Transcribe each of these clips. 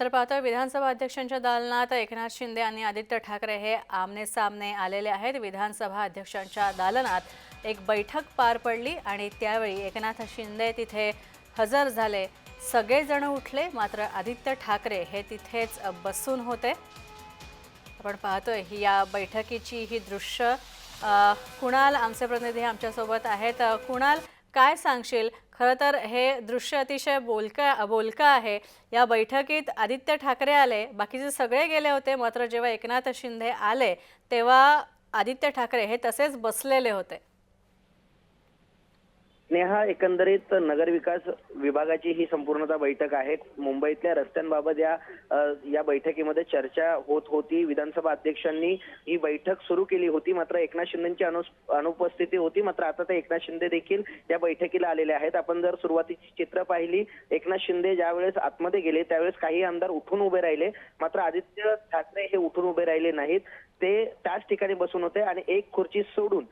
तर पाहतोय विधानसभा अध्यक्षांच्या दालनात एकनाथ शिंदे आणि आदित्य ठाकरे हे आमने सामने आलेले आहेत. विधानसभा अध्यक्षांच्या दालनात एक बैठक पार पडली आणि त्यावेळी एकनाथ शिंदे तिथे हजर झाले. सगळेजण उठले मात्र आदित्य ठाकरे हे तिथेच बसून होते. आपण पाहतोय ही या बैठकीची ही दृश्य. कुणाल आमचे प्रतिनिधी आमच्यासोबत आहेत. कुणाल काय सांगशील? खरं तर हे दृश्य अतिशय बोलका बोलका आहे. या बैठकीत आदित्य ठाकरे आले. बाकीचे सगळे गेले होते. मात्र जेव्हा एकनाथ शिंदे आले तेव्हा आदित्य ठाकरे हे तसेच बसलेले होते. नेहा एकंदरीत नगरविकास विभागाची ही संपूर्णता बैठक आहे. मुंबईतल्या रस्त्यांबाबत या या बैठकीमध्ये चर्चा होत होती. विधानसभा अध्यक्षांनी ही बैठक सुरू केली होती. मात्र एकनाथ शिंदेची अनु अनुपस्थिती होती. मात्र आता ते एकनाथ शिंदे देखील या बैठकीला आलेले आहेत. आपण जर सुरुवातीची चित्र पाहिली एकनाथ शिंदे ज्यावेळेस आतमध्ये गेले त्यावेळेस काही आमदार उठून उभे राहिले. मात्र आदित्य ठाकरे हे उठून उभे राहिले नाहीत. ते त्याच ठिकाणी बसून होते आणि एक खुर्ची सोडून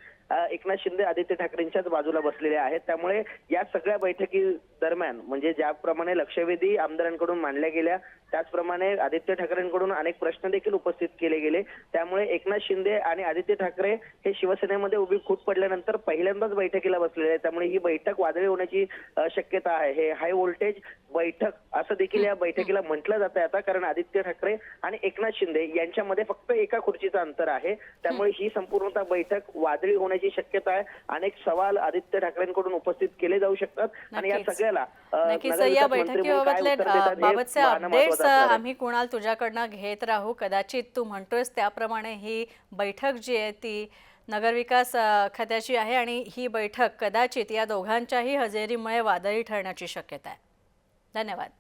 एकनाथ शिंदे आदित्य ठाकरेंच्याच बाजूला बसलेले आहेत. त्यामुळे या सगळ्या बैठकी दरम्यान म्हणजे ज्याप्रमाणे लक्षवेधी आमदारांकडून मांडल्या गेल्या त्याचप्रमाणे आदित्य ठाकरेंकडून अनेक प्रश्न देखील उपस्थित केले गेले. त्यामुळे एकनाथ शिंदे आणि आदित्य ठाकरे हे शिवसेनेमध्ये उभी खूट पडल्यानंतर पहिल्यांदाच बैठकीला बसलेले आहेत. त्यामुळे ही बैठक वादळी होण्याची शक्यता आहे. हे हाय व्होल्टेज बैठक असं देखील या बैठकीला म्हटलं जात आहे आता कारण आदित्य ठाकरे आणि एकनाथ शिंदे यांच्यामध्ये फक्त एका खुर्चीचं अंतर आहे. त्यामुळे ही संपूर्णतः बैठक वादळी होण्याची शक्यता आहे. अनेक सवाल आदित्य ठाकरेंकडून उपस्थित केले जाऊ शकतात. आणि या नक्कीच. सगळ्याला नक्कीच. या मंत्री म्हणून काय बैठकीबाबतले उत्तर देतात अ, बाबतचे पाहणं अपडेट्स. आम्ही कुणाल तुझ्याकडनं घेत राहू? कदाचित तू म्हणतोयस त्याप्रमाणे ही बैठक जी आहे ती नगरविकास खात्याची आहे आणि ही बैठक कदाचित या दोघांच्याही हजेरीमुळे वादळी ठरण्याची शक्यता आहे. धन्यवाद.